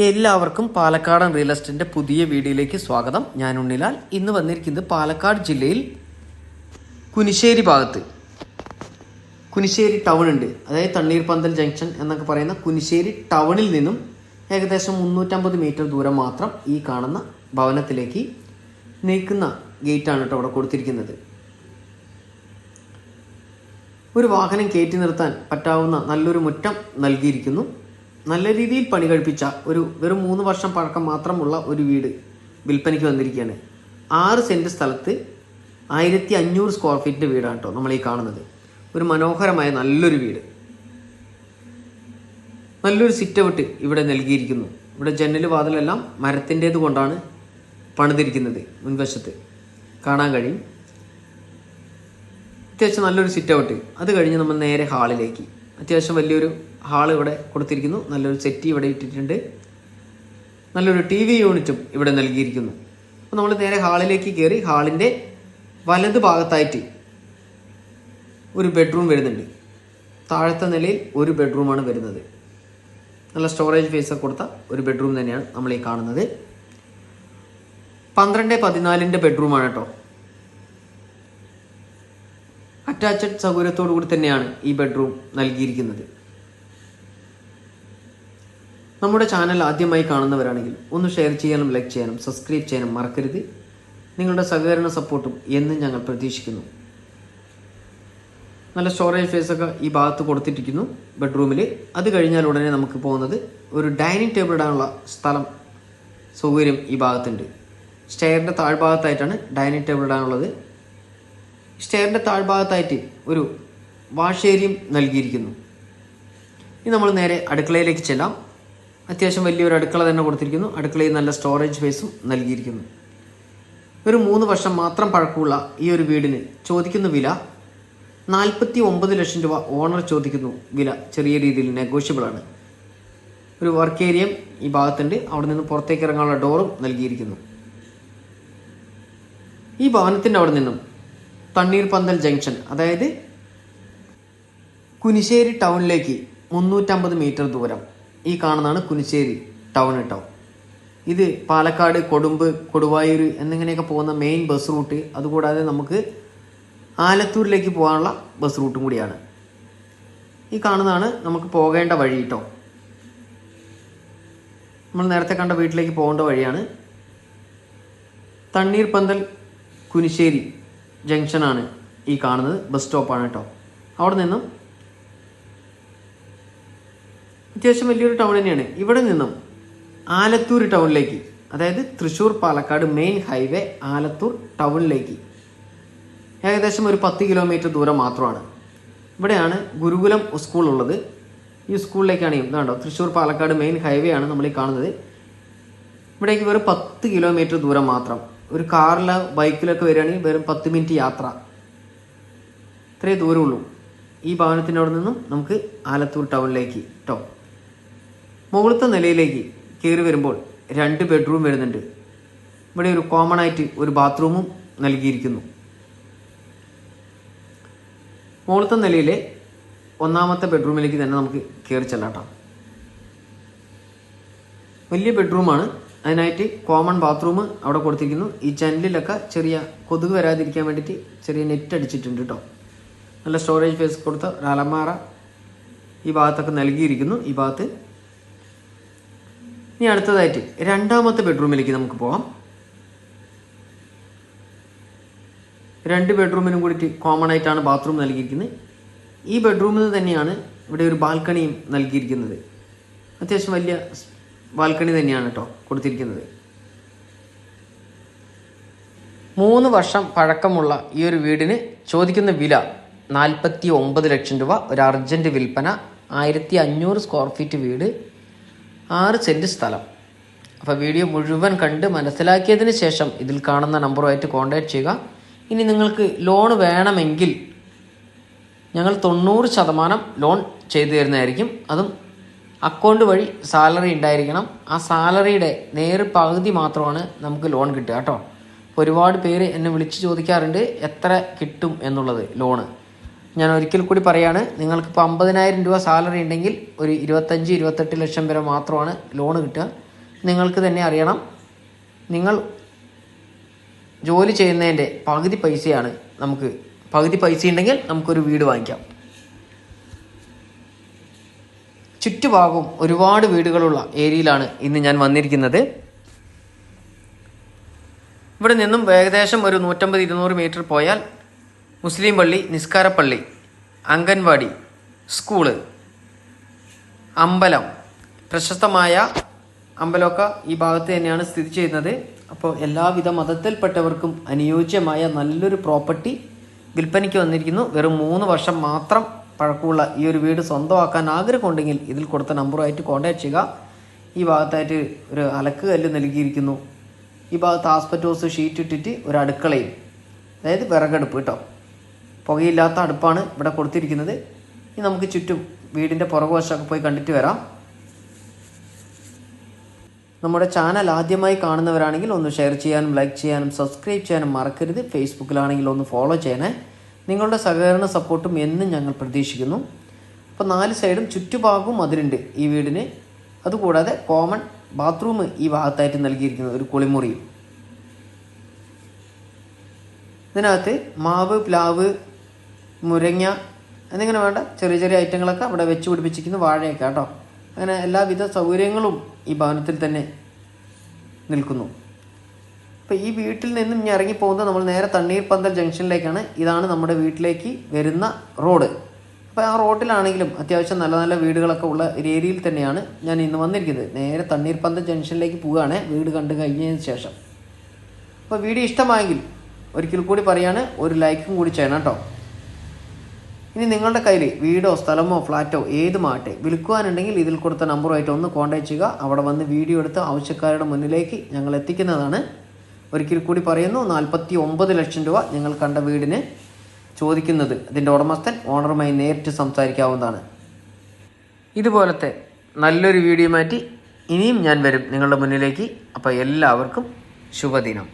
എല്ലാവർക്കും പാലക്കാടൻ റിയൽ എസ്റ്റേറ്റിന്റെ പുതിയ വീഡിയോയിലേക്ക് സ്വാഗതം. ഞാൻ ഉണ്ണിലാൽ. ഇന്ന് വന്നിരിക്കുന്നത് പാലക്കാട് ജില്ലയിൽ കുനിശ്ശേരി ഭാഗത്ത്. കുനിശ്ശേരി ടൗൺ ഉണ്ട്. അതായത് തണ്ണീർപന്തൽ ജംഗ്ഷൻ എന്നൊക്കെ പറയുന്ന കുനിശ്ശേരി ടൗണിൽ നിന്നും ഏകദേശം മുന്നൂറ്റമ്പത് മീറ്റർ ദൂരം മാത്രം ഈ കാണുന്ന ഭവനത്തിലേക്ക് നീക്കുന്ന ഗേറ്റാണ് കേട്ടോ അവിടെ കൊടുത്തിരിക്കുന്നത്. ഒരു വാഹനം കയറ്റി നിർത്താൻ പറ്റാവുന്ന നല്ലൊരു മുറ്റം നൽകിയിരിക്കുന്നു. നല്ല രീതിയിൽ പണി കഴിപ്പിച്ച ഒരു വെറും മൂന്ന് വർഷം പഴക്കം മാത്രമുള്ള ഒരു വീട് വിൽപ്പനയ്ക്ക് വന്നിരിക്കുകയാണ്. ആറ് സെന്റ് സ്ഥലത്ത് ആയിരത്തി അഞ്ഞൂറ് സ്ക്വയർ ഫീറ്റിന്റെ വീടാണ് കേട്ടോ നമ്മൾ ഈ കാണുന്നത്. ഒരു മനോഹരമായ നല്ലൊരു വീട്. നല്ലൊരു സിറ്റൗട്ട് ഇവിടെ നൽകിയിരിക്കുന്നു. ഇവിടെ ജനൽ വാതിലെല്ലാം മരത്തിന്റേത് കൊണ്ടാണ് പണിതിരിക്കുന്നത് മുൻവശത്ത്. കാണാൻ കഴിയും. അത്യാവശ്യം നല്ലൊരു സിറ്റൗട്ട്. അത് കഴിഞ്ഞ് നമ്മൾ നേരെ ഹാളിലേക്ക്. അത്യാവശ്യം വലിയൊരു ഹാൾ ഇവിടെ കൊടുത്തിരിക്കുന്നു. നല്ലൊരു സെറ്റ് ഇവിടെ ഇട്ടിട്ടുണ്ട്. നല്ലൊരു ടി വി യൂണിറ്റും ഇവിടെ നൽകിയിരിക്കുന്നു. അപ്പോൾ നമ്മൾ നേരെ ഹാളിലേക്ക് കയറി ഹാളിന്റെ വലത് ഭാഗത്തായിട്ട് ഒരു ബെഡ്റൂം വരുന്നുണ്ട്. താഴത്തെ നിലയിൽ ഒരു ബെഡ്റൂമാണ് വരുന്നത്. നല്ല സ്റ്റോറേജ് ഫേസ് കൊടുത്ത ഒരു ബെഡ്റൂം തന്നെയാണ് നമ്മൾ ഈ കാണുന്നത്. പന്ത്രണ്ട് പതിനാലിന്റെ ബെഡ്റൂമാണ് കേട്ടോ. അറ്റാച്ച്ഡ് സൗകര്യത്തോടു കൂടി തന്നെയാണ് ഈ ബെഡ്റൂം നൽകിയിരിക്കുന്നത്. നമ്മുടെ ചാനൽ ആദ്യമായി കാണുന്നവരാണെങ്കിൽ ഒന്ന് ഷെയർ ചെയ്യാനും ലൈക്ക് ചെയ്യാനും സബ്സ്ക്രൈബ് ചെയ്യാനും മറക്കരുത്. നിങ്ങളുടെ സഹകരണ സപ്പോർട്ടും എന്നും ഞങ്ങൾ പ്രതീക്ഷിക്കുന്നു. നല്ല സ്റ്റോറേജ് ഫേസ് ഒക്കെ ഈ ഭാഗത്ത് കൊടുത്തിട്ടിരിക്കുന്നു ബെഡ്റൂമിൽ അത് കഴിഞ്ഞാൽ ഉടനെ നമുക്ക് പോകുന്നത് ഒരു ഡൈനിങ് ടേബിൾ ഇടാനുള്ള സ്ഥലം സൗകര്യം ഈ ഭാഗത്തുണ്ട്. സ്റ്റെയറിന്റെ താഴ്ഭാഗത്തായിട്ടാണ് ഡൈനിങ് ടേബിൾ ഇടാനുള്ളത് സ്റ്റെയറിന്റെ താഴ്ഭാഗത്തായിട്ട് ഒരു വാഷ് ഏരിയയും നൽകിയിരിക്കുന്നു. ഇനി നമ്മൾ നേരെ അടുക്കളയിലേക്ക് ചെല്ലാം. അത്യാവശ്യം വലിയൊരു അടുക്കള തന്നെ കൊടുത്തിരിക്കുന്നു. അടുക്കളയിൽ നല്ല സ്റ്റോറേജ് സ്പേസും നൽകിയിരിക്കുന്നു. ഒരു മൂന്ന് വർഷം മാത്രം പഴക്കമുള്ള ഈ ഒരു വീടിന് ചോദിക്കുന്ന വില നാൽപ്പത്തി ഒമ്പത് ലക്ഷം രൂപ. ഓണർ ചോദിക്കുന്നു. വില ചെറിയ രീതിയിൽ നെഗോഷ്യബിളാണ് ഒരു വർക്ക് ഏരിയയും ഈ ഭാഗത്തുണ്ട്. അവിടെ നിന്ന് പുറത്തേക്ക് ഇറങ്ങാനുള്ള ഡോറും നൽകിയിരിക്കുന്നു. ഈ ഭവനത്തിന്റെ അവിടെ നിന്നും തണ്ണീർപന്തൽ ജംഗ്ഷൻ അതായത് കുനിശ്ശേരി ടൗണിലേക്ക് മുന്നൂറ്റമ്പത് മീറ്റർ ദൂരം. ഈ കാണുന്നതാണ് കുനിശ്ശേരി ടൗൺ കേട്ടോ ഇത് പാലക്കാട് കൊടുമ്പ് കൊടുവായൂർ എന്നിങ്ങനെയൊക്കെ പോകുന്ന മെയിൻ ബസ് റൂട്ട് അതുകൂടാതെ നമുക്ക് ആലത്തൂരിലേക്ക് പോകാനുള്ള ബസ് റൂട്ടും കൂടിയാണ്. ഈ കാണുന്നതാണ് നമുക്ക് പോകേണ്ട വഴി കേട്ടോ നമ്മൾ നേരത്തെ കണ്ട വീട്ടിലേക്ക് പോകേണ്ട വഴിയാണ് തണ്ണീർപന്തൽ കുനിശ്ശേരി ജംഗ്ഷനാണ് ഈ കാണുന്നത്. ബസ് സ്റ്റോപ്പാണ് കേട്ടോ. അവിടെ നിന്നും അത്യാവശ്യം വലിയൊരു ടൗൺ തന്നെയാണ്. ഇവിടെ നിന്നും ആലത്തൂർ ടൗണിലേക്ക് അതായത് തൃശ്ശൂർ പാലക്കാട് മെയിൻ ഹൈവേ ആലത്തൂർ ടൗണിലേക്ക്. ഏകദേശം ഒരു പത്ത് കിലോമീറ്റർ ദൂരം മാത്രമാണ്. ഇവിടെയാണ് ഗുരുകുലം സ്കൂൾ ഉള്ളത്. ഈ സ്കൂളിലേക്കാണ് ഇതാണ്ടോ തൃശ്ശൂർ പാലക്കാട് മെയിൻ ഹൈവേ ആണ് നമ്മൾ ഈ കാണുന്നത്. ഇവിടേക്ക് വെറും പത്ത് കിലോമീറ്റർ ദൂരം മാത്രം. ഒരു കാറിലോ ബൈക്കിലൊക്കെ വരികയാണെങ്കിൽ വെറും പത്ത് മിനിറ്റ് യാത്ര. ഇത്രയേ ദൂരമുള്ളൂ. ഈ ഭവനത്തിന്റെ അവിടെ നിന്നും നമുക്ക് ആലത്തൂർ ടൗണിലേക്ക് കേട്ടോ മുകളിലത്തെ നിലയിലേക്ക് കയറി വരുമ്പോൾ രണ്ട് ബെഡ്റൂം വരുന്നുണ്ട്. ഇവിടെ ഒരു കോമൺ ആയിട്ട് ഒരു ബാത്റൂമും നൽകിയിരിക്കുന്നു. മുകളിലത്തെ നിലയിലെ ഒന്നാമത്തെ ബെഡ്റൂമിലേക്ക് തന്നെ നമുക്ക് കയറി ചെല്ലാട്ടോ. വലിയ ബെഡ്റൂമാണ് അതിനായിട്ട് കോമൺ ബാത്റൂം അവിടെ കൊടുത്തിരിക്കുന്നു. ഈ ജനലിലൊക്കെ ചെറിയ കൊതുക് വരാതിരിക്കാൻ വേണ്ടിയിട്ട് ചെറിയ നെറ്റ് അടിച്ചിട്ടുണ്ട് കേട്ടോ നല്ല സ്റ്റോറേജ് ഫേസ് കൊടുത്ത ഒരു അലമാറ ഈ ഭാഗത്തൊക്കെ നൽകിയിരിക്കുന്നു. ഈ ഭാഗത്ത് ഇനി അടുത്തതായിട്ട് രണ്ടാമത്തെ ബെഡ്റൂമിലേക്ക് നമുക്ക് പോകാം രണ്ട് ബെഡ്റൂമിനും കൂടിയിട്ട് കോമൺ ആയിട്ടാണ് ബാത്റൂം നൽകിയിരിക്കുന്നത്. ഈ ബെഡ്റൂമിൽ തന്നെയാണ് ഇവിടെ ഒരു ബാൽക്കണിയും നൽകിയിരിക്കുന്നത്. അത്യാവശ്യം വലിയ ബാൽക്കണി തന്നെയാണ് കേട്ടോ കൊടുത്തിരിക്കുന്നത്. മൂന്ന് വർഷം പഴക്കമുള്ള ഈ ഒരു വീടിന് ചോദിക്കുന്ന വില നാൽപ്പത്തി ഒമ്പത് ലക്ഷം രൂപ ഒരു അർജന്റ് വിൽപ്പന ആയിരത്തി അഞ്ഞൂറ് സ്ക്വയർ ഫീറ്റ് വീട് ആറ് സെന്റ് സ്ഥലം. അപ്പോൾ വീഡിയോ മുഴുവൻ കണ്ട് മനസ്സിലാക്കിയതിന് ശേഷം ഇതിൽ കാണുന്ന നമ്പറുമായിട്ട് കോൺടാക്റ്റ് ചെയ്യുക. ഇനി നിങ്ങൾക്ക് ലോൺ വേണമെങ്കിൽ ഞങ്ങൾ തൊണ്ണൂറ് ശതമാനം ലോൺ ചെയ്തു തരുന്നതായിരിക്കും. അതും അക്കൗണ്ട് വഴി സാലറി ഉണ്ടായിരിക്കണം. ആ സാലറിയുടെ നേര് പകുതി മാത്രമാണ് നമുക്ക് ലോൺ കിട്ടുക കേട്ടോ. ഒരുപാട് പേര് എന്നെ വിളിച്ച് ചോദിക്കാറുണ്ട് എത്ര കിട്ടും എന്നുള്ളത് ലോണ്. ഞാൻ ഒരിക്കൽ കൂടി പറയാണ് നിങ്ങൾക്ക് ഇപ്പോൾ അമ്പതിനായിരം രൂപ സാലറി ഉണ്ടെങ്കിൽ ഒരു ഇരുപത്തഞ്ച് ഇരുപത്തെട്ട് ലക്ഷം വരെ മാത്രമാണ് ലോണ് കിട്ടുക. നിങ്ങൾക്ക് തന്നെ അറിയണം നിങ്ങൾ ജോലി ചെയ്യുന്നതിന്റെ പകുതി പൈസയാണ് നമുക്ക് പകുതി പൈസ ഉണ്ടെങ്കിൽ നമുക്കൊരു വീട് വാങ്ങിക്കാം. ചുറ്റുഭാഗവും ഒരുപാട് വീടുകളുള്ള ഏരിയയിലാണ് ഇന്ന് ഞാൻ വന്നിരിക്കുന്നത്. ഇവിടെ നിന്നും ഏകദേശം ഒരു നൂറ്റമ്പത് ഇരുന്നൂറ് മീറ്റർ പോയാൽ മുസ്ലിം പള്ളി നിസ്കാരപ്പള്ളി അംഗൻവാടി സ്കൂൾ അമ്പലം പ്രശസ്തമായ അമ്പലമൊക്കെ ഈ ഭാഗത്ത് തന്നെയാണ് സ്ഥിതി ചെയ്യുന്നത്. അപ്പോൾ എല്ലാവിധ മതത്തിൽപ്പെട്ടവർക്കും അനുയോജ്യമായ നല്ലൊരു പ്രോപ്പർട്ടി വിൽപ്പനയ്ക്ക് വന്നിരിക്കുന്നു. വെറും മൂന്ന് വർഷം മാത്രം പഴക്കമുള്ള ഈ ഒരു വീട് സ്വന്തമാക്കാൻ ആഗ്രഹമുണ്ടെങ്കിൽ ഇതിൽ കൊടുത്ത നമ്പറുമായിട്ട് കോൺടാക്ട് ചെയ്യുക. ഈ ഭാഗത്തായിട്ട് ഒരു അലക്ക് കല്ല് നൽകിയിരിക്കുന്നു. ഈ ഭാഗത്ത് ആസ്പെറ്റോസ് ഷീറ്റ് ഇട്ടിട്ട് ഒരു അടുക്കളയും അതായത് വിറകടുപ്പ് കേട്ടോ. പുകയില്ലാത്ത അടുപ്പാണ് ഇവിടെ കൊടുത്തിരിക്കുന്നത്. ഇനി നമുക്ക് ചുറ്റും വീടിന്റെ പുറകുവശമൊക്കെ പോയി കണ്ടിട്ട് വരാം. നമ്മുടെ ചാനൽ ആദ്യമായി കാണുന്നവരാണെങ്കിൽ ഒന്ന് ഷെയർ ചെയ്യാനും ലൈക്ക് ചെയ്യാനും സബ്സ്ക്രൈബ് ചെയ്യാനും മറക്കരുത്. ഫേസ്ബുക്കിലാണെങ്കിൽ ഒന്ന് ഫോളോ ചെയ്യണേ. നിങ്ങളുടെ സഹകരണ സപ്പോർട്ടും എന്നും ഞങ്ങൾ പ്രതീക്ഷിക്കുന്നു. അപ്പോൾ നാല് സൈഡും ചുറ്റുഭാഗവും അതിലുണ്ട് ഈ വീടിന്. അതുകൂടാതെ കോമൺ ബാത്റൂം ഈ ഭാഗത്തായിട്ട് നൽകിയിരിക്കുന്നത് ഒരു കുളിമുറിയും ഇതിനകത്ത് മാവ് പ്ലാവ് മുരങ്ങ എന്നിങ്ങനെ വേണ്ട ചെറിയ ചെറിയ ഐറ്റങ്ങളൊക്കെ അവിടെ വെച്ച് പിടിപ്പിച്ചിരിക്കുന്നു വാഴയൊക്കെ കേട്ടോ. അങ്ങനെ എല്ലാവിധ സൗകര്യങ്ങളും ഈ ഭവനത്തിൽ തന്നെ നിൽക്കുന്നു. അപ്പോൾ ഈ വീട്ടിൽ നിന്നും ഇനി ഇറങ്ങി പോകുന്നത് നമ്മൾ നേരെ തണ്ണീർപ്പന്തൽ ജംഗ്ഷനിലേക്കാണ്. ഇതാണ് നമ്മുടെ വീട്ടിലേക്ക് വരുന്ന റോഡ്. അപ്പോൾ ആ റോഡിലാണെങ്കിലും അത്യാവശ്യം നല്ല നല്ല വീടുകളൊക്കെ ഉള്ള ഒരു ഏരിയയിൽ തന്നെയാണ് ഞാൻ ഇന്ന് വന്നിരിക്കുന്നത്. നേരെ തണ്ണീർപ്പന്തൽ ജംഗ്ഷനിലേക്ക് പോവുകയാണ്. വീട് കണ്ടു കഴിഞ്ഞതിന് ശേഷം. അപ്പോൾ വീഡിയോ ഇഷ്ടമായെങ്കിൽ ഒരിക്കൽ കൂടി പറയാണ് ഒരു ലൈക്കും കൂടി ചെയ്യണം കേട്ടോ. ഇനി നിങ്ങളുടെ കയ്യിൽ വീടോ സ്ഥലമോ ഫ്ലാറ്റോ ഏതുമാട്ടെ വിൽക്കുവാനുണ്ടെങ്കിൽ ഇതിൽ കൊടുത്ത നമ്പറുമായിട്ട് ഒന്ന് കോൺടാക്ട് ചെയ്യുക. അവിടെ വന്ന് വീഡിയോ എടുത്ത് ആവശ്യക്കാരുടെ മുന്നിലേക്ക് ഞങ്ങൾ എത്തിക്കുന്നതാണ്. ഒരിക്കൽ കൂടി പറയുന്നു നാൽപ്പത്തി ഒമ്പത് ലക്ഷം രൂപ ഞങ്ങൾ കണ്ട വീടിന് ചോദിക്കുന്നത്. അതിന്റെ ഉടമസ്ഥൻ ഓണറുമായി നേരിട്ട് സംസാരിക്കാവുന്നതാണ്. ഇതുപോലത്തെ നല്ലൊരു വീഡിയോ മാറ്റി ഇനിയും ഞാൻ വരും നിങ്ങളുടെ മുന്നിലേക്ക്. അപ്പോൾ എല്ലാവർക്കും ശുഭദിനം.